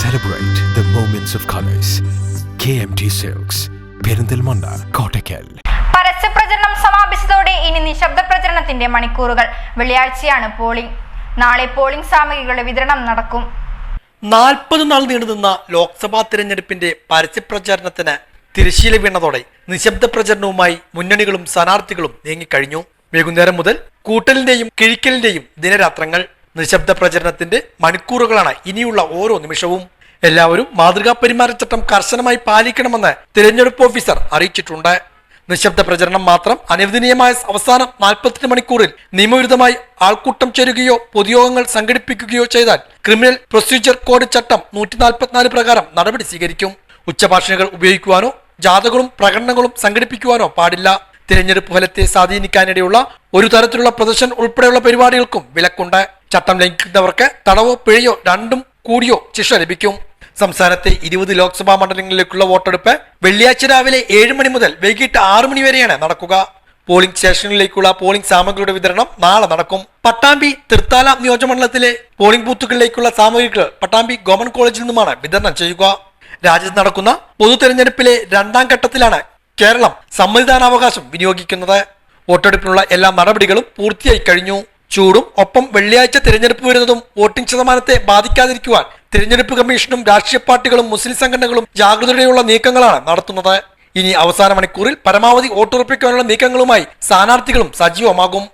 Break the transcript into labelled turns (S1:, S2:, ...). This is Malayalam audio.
S1: Celebrate of colours K M T silks Perinthalmanna Kottakkal.
S2: പരസ്യപ്രചരണം സമാപിച്ചതോടെ ഇനി നിശബ്ദ പ്രചരണത്തിന്റെ മണിക്കൂറുകൾ. വെള്ളിയാഴ്ചയാണ് പോളിംഗ്. നാളെ പോളിംഗ് സാമഗ്രികളുടെ വിതരണം നടക്കും.
S3: നാൽപ്പത് നാൾ നീണ്ടുനിന്ന ലോക്സഭാ തിരഞ്ഞെടുപ്പിന്റെ പരസ്യപ്രചരണത്തിന് തിരശ്ശീല വീണതോടെ നിശബ്ദ പ്രചരണവുമായി മുന്നണികളും സ്ഥാനാർത്ഥികളും നീങ്ങിക്കഴിഞ്ഞു. വൈകുന്നേരം മുതൽ കൂട്ടലിന്റെയും കിഴിക്കലിന്റെയും ദിനരാത്രങ്ങൾ നിശബ്ദ പ്രചരണത്തിന്റെ മണിക്കൂറുകളാണ് ഇനിയുള്ള ഓരോ നിമിഷവും. എല്ലാവരും മാതൃകാ പെരുമാറ്റച്ചട്ടം കർശനമായി പാലിക്കണമെന്ന് തിരഞ്ഞെടുപ്പ് ഓഫീസർ അറിയിച്ചിട്ടുണ്ട്. നിശബ്ദ പ്രചരണം മാത്രം അനുവദനീയമായ അവസാനം നാൽപ്പത്തെട്ട് മണിക്കൂറിൽ നിയമവിരുദ്ധമായി ആൾക്കൂട്ടം ചേരുകയോ പൊതുയോഗങ്ങൾ സംഘടിപ്പിക്കുകയോ ചെയ്താൽ ക്രിമിനൽ പ്രൊസീജിയർ കോഡ് ചട്ടം നൂറ്റി നാൽപ്പത്തിനാല് പ്രകാരം നടപടി സ്വീകരിക്കും. ഉച്ചഭാഷണികൾ ഉപയോഗിക്കുവാനോ ജാഥകളും പ്രകടനങ്ങളും സംഘടിപ്പിക്കുവാനോ പാടില്ല. തിരഞ്ഞെടുപ്പ് ഫലത്തെ സ്വാധീനിക്കാനിടയുള്ള ഒരു തരത്തിലുള്ള പ്രദർശനം ഉൾപ്പെടെയുള്ള പരിപാടികൾക്കും വിലക്കുണ്ട്. ചട്ടം ലംഘിക്കുന്നവർക്ക് തടവോ പിഴയോ രണ്ടും കൂടിയോ ശിക്ഷ ലഭിക്കും. സംസ്ഥാനത്തെ ഇരുപത് ലോക്സഭാ മണ്ഡലങ്ങളിലേക്കുള്ള വോട്ടെടുപ്പ് വെള്ളിയാഴ്ച രാവിലെ ഏഴ് മണി മുതൽ വൈകിട്ട് ആറു മണി വരെയാണ് നടക്കുക. പോളിംഗ് സ്റ്റേഷനിലേക്കുള്ള പോളിംഗ് സാമഗ്രികളുടെ വിതരണം നാളെ നടക്കും. പട്ടാമ്പി തൃത്താല നിയോജകമണ്ഡലത്തിലെ പോളിംഗ് ബൂത്തുകളിലേക്കുള്ള സാമഗ്രികൾ പട്ടാമ്പി ഗവൺമെന്റ് കോളേജിൽ നിന്നുമാണ് വിതരണം ചെയ്യുക. രാജ്യത്ത് നടക്കുന്ന പൊതു തെരഞ്ഞെടുപ്പിലെ രണ്ടാം ഘട്ടത്തിലാണ് കേരളം സമ്മതിദാനാവകാശം വിനിയോഗിക്കുന്നത്. വോട്ടെടുപ്പിനുള്ള എല്ലാ നടപടികളും പൂർത്തിയായി കഴിഞ്ഞു. ചൂടും ഒപ്പം വെള്ളിയാഴ്ച തിരഞ്ഞെടുപ്പ് വരുന്നതും വോട്ടിംഗ് ശതമാനത്തെ ബാധിക്കാതിരിക്കുവാൻ തിരഞ്ഞെടുപ്പ് കമ്മീഷനും രാഷ്ട്രീയ പാർട്ടികളും മുസ്ലിം സംഘടനകളും ജാഗ്രതയോടെയുള്ള നീക്കങ്ങളാണ് നടത്തുന്നത്. ഇനി അവസാന മണിക്കൂറിൽ പരമാവധി വോട്ടുറപ്പിക്കാനുള്ള നീക്കങ്ങളുമായി സ്ഥാനാർത്ഥികളും സജീവമാകും.